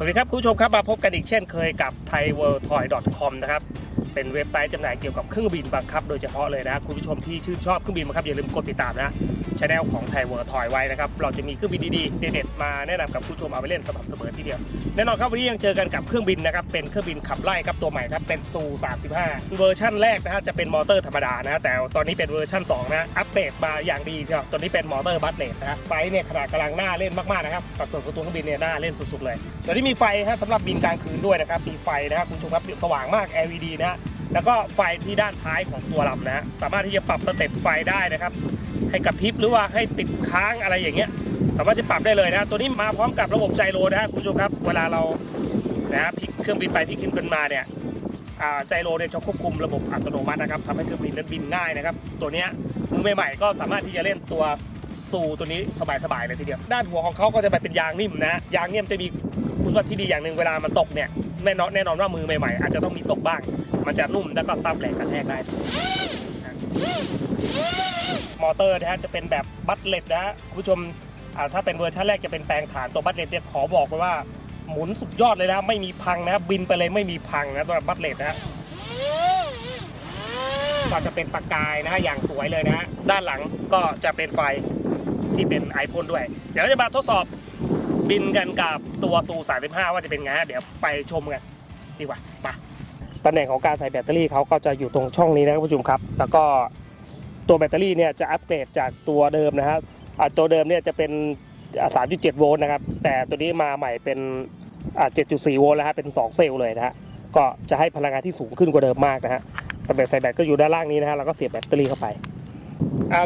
สวัสดีครับ คุณผู้ชมครับ มาพบกันอีกเช่นเคยกับ thaiworldtoy.com นะครับ เป็นเว็บไซต์จำหน่ายเกี่ยวกับเครื่องบินบังคับ โดยเฉพาะเลยนะคุณผู้ชมที่ชื่นชอบเครื่องบินบังคับอย่าลืมกดติดตามนะช anel ของ Thai World Toy ไว้นะครับเราจะมีเครื่องบินดีๆเด็ดๆมาแนะนำกับคุณผู้ชมเอาไปเล่นสม่ำเสมอทีเดียวแน่นอนครับวันนี้ยังเจอกันกับเครื่องบินนะครับเป็นเครื่องบินขับไล่ครับตัวใหม่ครับเป็นซู35เวอร์ชั่นแรกนะฮะจะเป็นมอเตอร์ธรรมดานะแต่ตอนนี้เป็นเวอร์ชัน2นะอัปเดตมาอย่างดีครับตอนนี้เป็นมอเตอร์บัสเลตนะฮะไซส์เนี่ยขนาดกำลังน่าเล่นมากๆนะครับสัดส่วนของตัวเครื่องบินเนี่ยน่าเล่นสุดๆเลยเดี๋ยวนี้มีไฟฮะสำหรับบินกลางคืนด้วยนะครับมีไฟนะครับคุณผู้ชมครับสว่างมาก LED นะ แล้วก็ไฟที่ด้านท้ายของตัวลำนะฮะสามารถที่จะปรับสเต็ปไฟได้นะครับ ให้กระพริบหรือว่าให้ติดค้างอะไรอย่างเงี้ย สามารถจะปรับได้เลยนะตัวนี้มาพร้อมกับระบบไจโรนะฮะคุณผู้ชมครับเวลาเรานะฮะพลิกเครื่องบินไปพลิกขึ้นมาเนี่ยไจโรเนี่ยจะควบคุมระบบอัตโนมัตินะครับทำให้เครื่องบินนั้นบินง่ายนะครับ ตัวนี้มือใหม่ๆก็สามารถที่จะเล่นตัวซูตัวนี้สบายๆเลยทีเดียว ด้านหัวของเขาก็จะไปเป็นยางนิ่มนะ ยางเนี่ยมันจะมีคุณสมบัตที่ดีอย่างหนึ่งเวลามันตกเนี่ย แน่นอนแน่นอนว่ามือใหม่ๆ อาจจะต้องมีตกบ้าง มันจะนุ่มแล้วก็ซับแรงกระแทกได้มอเตอร์นะฮะจะเป็นแบบบัตเล็ตนะฮะคุณผู้ชมถ้าเป็นเวอร์ชันแรกจะเป็นแปลงฐานตัวบัตเล็ตเนี่ยขอบอกไว้ว่าหมุนสุดยอดเลยนะไม่มีพังนะบินไปเลยไม่มีพังนะสำหรับบัตเล็ตนะฮะก็จะเป็นประกายนะฮะอย่างสวยเลยนะฮะด้านหลังก็จะเป็นไฟที่เป็นไอพ่นด้วย เดี๋ยวเราจะมาทดสอบ บินกันกับตัวซู35 ว่าจะเป็นไงเดี๋ยวไปชมกันดีกว่าไปตำแหน่งของการใส่แบตเตอรี่เขาก็จะอยู่ตรงช่องนี้นะครับคุณผู้ชมครับ แล้วก็ตัวแบตเตอรี่เนี่ยจะอัปเกรดจากตัวเดิมนะครับอ่าตัวเดิมเนี่ยจะเป็น 3.7 โวลต์นะครับ แต่ตัวนี้มาใหม่เป็นอ่า7.4 โวลต์แล้วฮะเป็น 2 เซลล์เลยนะฮะ ก็จะให้พลังงานที่สูงขึ้นกว่าเดิมมากนะฮะตำแหน่งใส่แบตก็อยู่ด้านล่างนี้นะฮะ แล้วก็เสียบแบตเตอรี่เข้าไป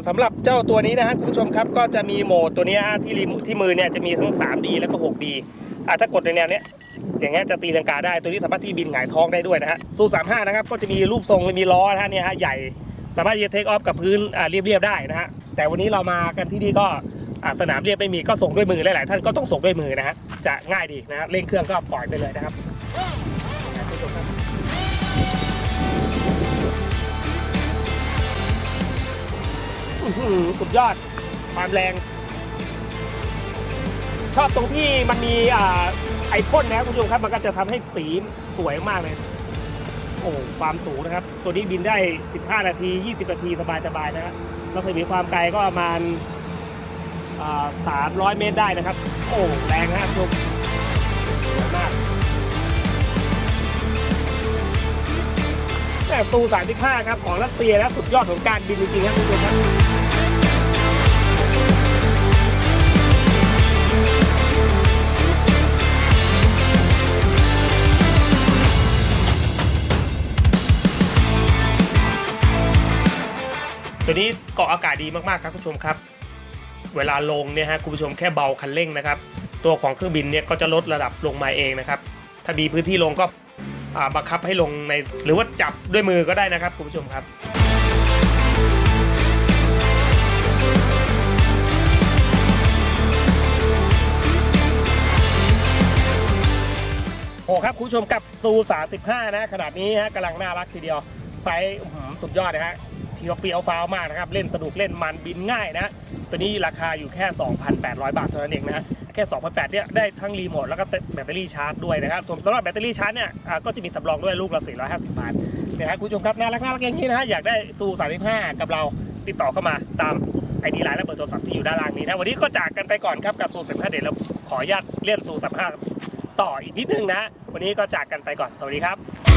สำหรับเจ้าตัวนี้นะฮะคุณผู้ชมครับก็จะมีโหมดตัวนี้ที่รีโมที่มือเนี่ยจะมีทั้ง 3D แล้วก็ 6D อ่าถ้ากดในแนวเนี้ยอย่างเงี้ยจะตีลังกาได้ตัวนี้สามารถที่บินหงายท้องได้ด้วยนะฮะซู35นะครับก็จะมีรูปทรงมีล้อนะฮะเนี่ยฮะใหญ่สามารถที่จะเทคออฟกับพื้นอ่าเรียบๆได้นะฮะแต่วันนี้เรามากันที่นี่ก็สนามเรียบไม่มีก็ส่งด้วยมือหลายๆท่านก็ต้องส่งด้วยมือนะฮะจะง่ายดีนะฮะเร่งเครื่องก็ปล่อยไปเลยนะครับ สุดยอดความแรง ชอบตรงที่มันมีอ่าไอพ่นนะครับคุณผู้ชมครับ มันก็จะทำให้สีสวยมากเลย โอ้ความสูงนะครับ ตัวนี้บินได้ 15 นาที 20 นาที สบายๆนะฮะรัศมีความไกลก็ประมาณ300 เมตรได้นะครับ โอ้ แรงนะครับทุกสวยมาก แต่ตู35ครับของรัสเซียนะสุดยอดของการบินจริงๆครับคุณผู้ชมครับตัวนี้เกาะอากาศดีมากๆครับคุณผู้ชมครับ เวลาลงเนี่ยฮะคุณผู้ชมแค่เบาคันเร่งนะครับ ตัวของเครื่องบินเนี่ยก็จะลดระดับลงมาเองนะครับ ถ้ามีพื้นที่ลงก็ บังคับให้ลงในหรือว่าจับด้วยมือก็ได้นะครับคุณผู้ชมครับโอ้ครับคุณผู้ชมกับซู35 นะ ขนาดนี้ฮะกำลังน่ารักทีเดียว ไซส์สุดยอดนะฮะ ทีว่าเฟี้ยวฟ้าวมากนะครับ เล่นสนุกเล่นมันบินง่ายนะ ตัวนี้ราคาอยู่แค่ 2,800 บาทเท่านั้นเองนะ แค่ 2,800เนี่ยได้ทั้งรีโมทแล้วก็แบตเตอรี่ชาร์จด้วยนะครับ ส่วนสำหรับแบตเตอรี่ชาร์จเนี่ยก็จะมีสำรองด้วยลูกละ 450 บาทนะฮะคุณผู้ชมครับน่ารักน่ารักอย่างนี้นะฮะอยากได้ซู35 กับเราติดต่อเข้ามาตามไอดีไลน์และเบอร์โทรศัพท์ที่อยู่ด้านล่างนี้นะวันนี้ก็จากกันไปก่อนครับกับซู35เดี๋ยวเราขออนุญาตเลื่อนซู35ต่ออีกนิดนึงนะ วันนี้ก็จากกันไปก่อนสวัสดีครับ